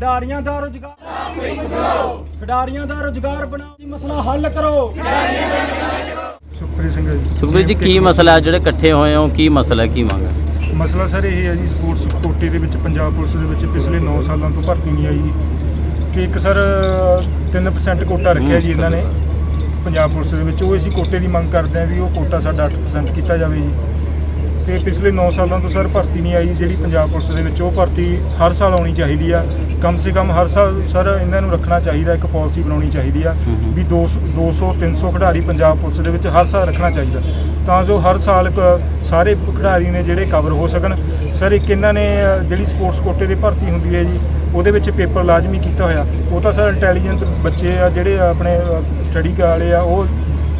ਖਿਡਾਰੀਆਂ ਦਾ ਰੁਜ਼ਗਾਰ ਖਿਡਾਰੀਆਂ ਦਾ ਰੁਜ਼ਗਾਰ ਬਣਾਓ ਜੀ ਮਸਲਾ ਹੱਲ ਕਰੋ। ਸੁਖਪ੍ਰੀਤ ਸਿੰਘ ਜੀ। ਸੁਖਬੀਰ ਜੀ ਕੀ ਮਸਲਾ ਹੈ? ਜਿਹੜੇ ਇਕੱਠੇ ਹੋਏ ਹੋ ਕੀ ਮਸਲਾ ਹੈ, ਕੀ ਮੰਗ ਹੈ? ਮਸਲਾ ਸਰ ਇਹ ਹੈ ਜੀ ਸਪੋਰਟਸ ਕੋਟੇ ਦੇ ਵਿੱਚ ਪੰਜਾਬ ਪੁਲਿਸ ਦੇ ਵਿੱਚ ਪਿਛਲੇ 9 ਸਾਲਾਂ ਤੋਂ ਭਰਤੀ ਨਹੀਂ ਆਈ। ਜੀ ਕਿ ਇੱਕ ਸਰ 3% ਕੋਟਾ ਰੱਖਿਆ ਜੀ ਇਹਨਾਂ ਨੇ। ਪੰਜਾਬ ਪੁਲਿਸ ਦੇ ਵਿੱਚ ਉਹ ਅਸੀਂ ਕੋਟੇ ਦੀ ਮੰਗ ਕਰਦੇ ਹਾਂ ਵੀ ਉਹ ਕੋਟਾ ਸਾਡਾ 8% ਕੀਤਾ ਜਾਵੇ ਜੀ। ਤੇ ਪਿਛਲੇ 9 ਸਾਲਾਂ ਤੋਂ ਸਰ ਭਰਤੀ ਨਹੀਂ ਆਈ ਜਿਹੜੀ ਪੰਜਾਬ ਪੁਲਿਸ ਦੇ ਵਿੱਚ ਉਹ ਭਰਤੀ ਹਰ ਸਾਲ ਆਉਣੀ ਚਾਹੀਦੀ ਆ। ਕਮ ਸੇ ਕਮ ਹਰ ਸਾਲ ਸਰ ਇਹਨਾਂ ਨੂੰ ਰੱਖਣਾ ਚਾਹੀਦਾ ਇੱਕ ਪਾਲਿਸੀ ਬਣਾਉਣੀ ਚਾਹੀਦੀ ਆ। ਵੀ 200 200 300 ਖਿਡਾਰੀ ਪੰਜਾਬ ਪੁਲਿਸ ਦੇ ਵਿੱਚ ਹਰ ਸਾਲ ਰੱਖਣਾ ਚਾਹੀਦਾ। ਤਾਂ ਜੋ ਹਰ ਸਾਲ ਸਾਰੇ ਖਿਡਾਰੀ ਨੇ ਜਿਹੜੇ ਕਵਰ ਹੋ ਸਕਣ। ਸਰ ਇੱਕ ਇਹਨਾਂ ਨੇ ਜਿਹੜੀ ਸਪੋਰਟਸ ਕੋਟੇ ਦੀ ਭਰਤੀ ਹੁੰਦੀ ਹੈ ਜੀ ਉਹਦੇ ਵਿੱਚ ਪੇਪਰ ਲਾਜ਼ਮੀ ਕੀਤਾ ਹੋਇਆ। ਉਹ ਤਾਂ ਸਰ ਇੰਟੈਲੀਜੈਂਟ ਬੱਚੇ ਆ ਜਿਹੜੇ ਆਪਣੇ ਸਟੱਡੀ ਵਾਲੇ ਆ ਉਹ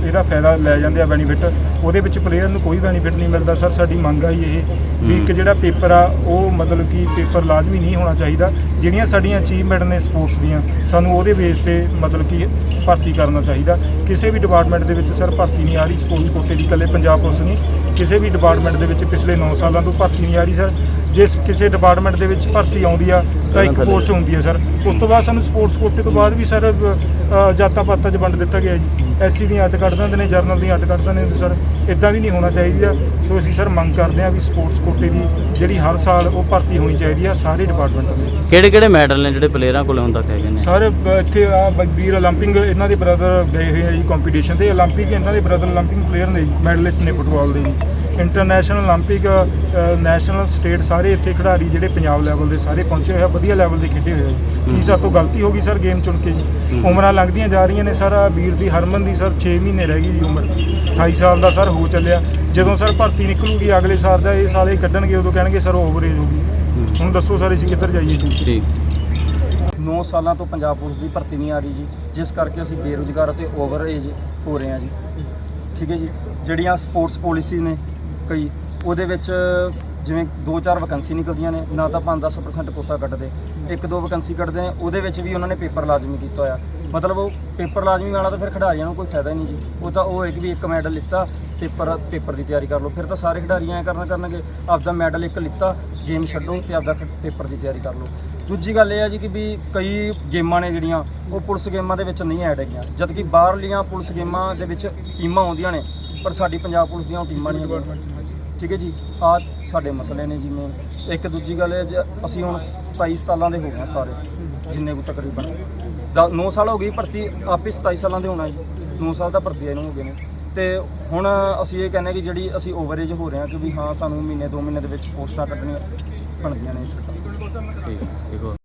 ਇਹਦਾ ਫਾਇਦਾ ਲੈ ਜਾਂਦੇ ਆ ਬੈਨੀਫਿਟ ਉਹਦੇ ਵਿੱਚ ਪਲੇਅਰ ਨੂੰ ਕੋਈ ਬੈਨੀਫਿਟ ਨਹੀਂ ਮਿਲਦਾ। ਸਰ ਸਾਡੀ ਮੰਗ ਆ ਇਹ ਵੀ ਇੱਕ। ਜਿਹੜਾ ਪੇਪਰ ਆ ਉਹ ਮਤਲਬ ਕਿ ਪੇਪਰ ਲਾਜ਼ਮੀ ਨਹੀਂ ਹੋਣਾ ਚਾਹੀਦਾ। ਜਿਹੜੀਆਂ ਸਾਡੀਆਂ ਅਚੀਵਮੈਂਟ ਨੇ ਸਪੋਰਟਸ ਦੀਆਂ ਸਾਨੂੰ ਉਹਦੇ ਬੇਸ ਤੇ ਮਤਲਬ ਕਿ ਭਰਤੀ ਕਰਨਾ ਚਾਹੀਦਾ। ਕਿਸੇ ਵੀ ਡਿਪਾਰਟਮੈਂਟ ਦੇ ਵਿੱਚ ਸਰ ਭਰਤੀ ਨਹੀਂ ਆ ਰਹੀ। ਸਪੋਰਟਸ ਕੋਟੇ ਦੀ ਇਕੱਲੇ ਪੰਜਾਬ ਪੁਲਿਸ ਨਹੀਂ। ਕਿਸੇ ਵੀ ਡਿਪਾਰਟਮੈਂਟ ਦੇ ਵਿੱਚ ਪਿਛਲੇ 9 ਸਾਲਾਂ ਤੋਂ ਭਰਤੀ ਨਹੀਂ ਆ ਰਹੀ ਸਰ ਜਿਸ ਕਿਸੇ ਡਿਪਾਰਟਮੈਂਟ ਦੇ ਵਿੱਚ ਭਰਤੀ ਆਉਂਦੀ ਆ ਤਾਂ ਇੱਕ ਥੱਲੇ। ਪੋਸਟ ਹੁੰਦੀ ਹੈ ਸਰ ਉਸ ਤੋਂ ਬਾਅਦ ਸਾਨੂੰ ਸਪੋਰਟਸ ਕੋਟੇ ਤੋਂ ਬਾਅਦ ਵੀ ਸਰ ਅ, ਜਾਤਾਂ ਪਾਤਾਂ 'ਚ ਵੰਡ ਦਿੱਤਾ ਗਿਆ ਜੀ ਐਸਸੀ ਦੀਆਂ ਅੱਡ ਕੱਢ ਦਿੰਦੇ ਨੇ ਜਰਨਲ ਦੀਆਂ ਅੱਡ ਕੱਢ ਦਿੰਦੇ ਨੇ ਸਰ ਇਦਾਂ ਵੀ ਨਹੀਂ ਹੋਣਾ ਚਾਹੀਦਾ ਸੋ ਅਸੀਂ ਸਰ ਮੰਗ ਕਰਦੇ ਹਾਂ ਵੀ ਸਪੋਰਟਸ ਕੋਟੇ ਦੀ ਜਿਹੜੀ ਹਰ ਸਾਲ ਉਹ ਭਰਤੀ ਹੋਣੀ ਚਾਹੀਦੀ ਆ ਸਾਰੇ ਡਿਪਾਰਟਮੈਂਟਾਂ ਦੇ ਵਿੱਚ ਕਿਹੜੇ ਕਿਹੜੇ ਮੈਡਲ ਨੇ ਜਿਹੜੇ ਪਲੇਅਰਾਂ ਕੋਲ ਹੁਣ ਤੱਕ ਹੈਗੇ ਨੇ ਸਰ ਬ- ਇੱਥੇ ਆ ਵੀਰ 올림픽 ਇਹਨਾਂ ਦੇ ਬ੍ਰਦਰ ਗਏ ਹੋਏ ਆ ਜੀ ਕੰਪੀਟੀਸ਼ਨ ਤੇ 올림픽 ਇਹਨਾਂ ਦੇ ਬ੍ਰਦਰ 올림픽 ਪਲੇਅਰ ਨੇ ਜੀ ਮੈਡਲਿਸਟ ਨੇ ਫੁੱਟਬਾਲ ਦੇ ਜੀ ਇੰਟਰਨੈਸ਼ਨਲ 올림픽 ਨੈਸ਼ਨਲ ਸਟੇਟ ਸਾਰੇ ਇੱਥੇ ਖਿਡਾਰੀ ਜਿਹੜੇ ਪੰਜਾਬ ਲੈਵਲ ਦੇ ਸਾਰੇ ਪਹੁੰਚੇ ਹੋਏ ਆ ਵਧੀਆ ਲੈਵਲ ਦੇ ਖੇਡੇ ਹੋਏ ਆ ਜੀ ਕੀ ਸਾਡੇ ਤੋਂ ਗਲਤੀ ਹੋ ਗਈ ਸਰ ਗੇਮ ਚੁਣ ਕੇ ਜੀ ਹੂੰ। ਉਮਰਾਂ ਲੰਘਦੀਆਂ ਜਾ ਰਹੀਆਂ ਨੇ ਸਰ ਆਹ ਵੀਰ ਦੀ ਹਰਮਨ ਦੀ ਸਰ 6 ਮਹੀਨੇ ਰਹਿ ਗਈ ਜੀ ਉਮਰ 28 ਸਾਲ ਦਾ ਸਰ ਹੋ ਚੱਲਿਆ ਜਦੋਂ ਸਰ ਭਰਤੀ ਨਿਕਲੂਗੀ ਅਗਲੇ ਸਾਲ ਦਾ ਇਹ ਸਾਲ ਇਹ ਕੱਢਣਗੇ ਉਦੋਂ ਕਹਿਣਗੇ ਸਰ ਓਵਰੇਜ ਹੋ ਗਈ ਹੂੰ। ਹੁਣ ਦੱਸੋ ਸਰ ਅਸੀਂ ਕਿੱਧਰ ਜਾਈਏ ਜੀ ਠੀਕ 9 ਸਾਲਾਂ ਤੋਂ ਪੰਜਾਬ ਪੁਲਿਸ ਦੀ ਭਰਤੀ ਨਹੀਂ ਆ ਰਹੀ ਜੀ ਜਿਸ ਕਰਕੇ ਅਸੀਂ ਬੇਰੁਜ਼ਗਾਰ ਅਤੇ ਓਵਰ ਏਜ ਹੋ ਰਹੇ ਹਾਂ ਜੀ ਠੀਕ ਹੈ ਜੀ ਜਿਹੜੀਆਂ ਸਪੋਰਟਸ ਪਾਲਿਸੀ ਨੇ ਕਈ, ਉਹਦੇ ਵਿੱਚ ਜਿਵੇਂ 2-4 ਵੈਕੈਂਸੀ ਨਿਕਲਦੀਆਂ ਨੇ, ਨਾ ਤਾਂ 5-10% ਕੋਟਾ ਕੱਢਦੇ ਇੱਕ ਦੋ ਵੈਕੈਂਸੀ ਕੱਢਦੇ ਨੇ, ਉਹਦੇ ਵਿੱਚ ਵੀ ਉਹਨਾਂ ਨੇ ਪੇਪਰ ਲਾਜ਼ਮੀ ਕੀਤਾ ਹੋਇਆ। ਮਤਲਬ ਉਹ ਪੇਪਰ ਲਾਜ਼ਮੀ ਵਾਲਾ ਤਾਂ ਫਿਰ ਖਿਡਾਰੀਆਂ ਨੂੰ ਕੋਈ ਫਾਇਦਾ ਹੀ ਨਹੀਂ ਜੀ। ਉਹ ਤਾਂ ਉਹ ਇੱਕ ਵੀ ਇੱਕ ਮੈਡਲ ਲਿੱਤਾ, ਪੇਪਰ ਪੇਪਰ ਦੀ ਤਿਆਰੀ ਕਰ ਲਓ। ਫਿਰ ਤਾਂ ਸਾਰੇ ਖਿਡਾਰੀ ਐਂ ਕਰਨਾ ਕਰਨਗੇ, ਆਪਦਾ ਮੈਡਲ ਇੱਕ ਲਿੱਤਾ ਗੇਮ ਛੱਡੋ ਤੇ ਆਪਦਾ ਪੇਪਰ ਦੀ ਤਿਆਰੀ ਕਰ ਲਓ। ਦੂਜੀ ਗੱਲ ਇਹ ਹੈ ਜੀ ਕਿ ਵੀ ਕਈ ਗੇਮਾਂ ਨੇ ਜਿਹੜੀਆਂ, ਉਹ ਪੁਲਿਸ ਗੇਮਾਂ ਦੇ ਵਿੱਚ ਨਹੀਂ ਐਡ ਹੈਗੀਆਂ। ਜਦ ਕਿ ਬਾਹਰਲੀਆਂ ਪੁਲਿਸ ਗੇਮਾਂ ਦੇ ਵਿੱਚ ਟੀਮਾਂ ਆਉਂਦੀਆਂ ਨੇ, ਪਰ ਸਾਡੀ ਪੰਜਾਬ ਪੁਲਿਸ ਦੀਆਂ ਉਹ ਟੀਮਾਂ ਨਹੀਂ ਹੈਗੀਆਂ। ਠੀਕ ਹੈ ਜੀ ਆ ਸਾਡੇ ਮਸਲੇ ਨੇ ਜਿਵੇਂ, ਇੱਕ ਦੂਜੀ ਗੱਲ ਹੈ ਜੇ ਅਸੀਂ ਹੁਣ 27 ਸਾਲਾਂ ਦੇ ਹੋ ਗਏ ਹਾਂ ਸਾਰੇ, ਜਿੰਨੇ ਕੁ ਤਕਰੀਬਨ। 9 ਸਾਲ ਹੋ ਗਈ ਭਰਤੀ, ਆਪੇ 27 ਸਾਲਾਂ ਦੇ ਹੋਣਾ ਜੀ 9 ਸਾਲ ਤਾਂ ਭਰਤੀ ਇਹਨੂੰ ਹੋ ਗਏ ਨੇ। ਤੇ ਹੁਣ ਅਸੀਂ ਇਹ ਕਹਿੰਦੇ ਕਿ ਜਿਹੜੀ ਅਸੀਂ ਓਵਰੇਜ ਹੋ ਰਹੇ ਹਾਂ ਕਿ ਵੀ ਹਾਂ, ਸਾਨੂੰ ਮਹੀਨੇ 2 ਮਹੀਨੇ ਦੇ ਵਿੱਚ ਪੋਸਟਾਂ ਕੱਢਣੀਆਂ ਬਣਦੀਆਂ ਨੇ ਇਸ ਠੀਕ ਹੈ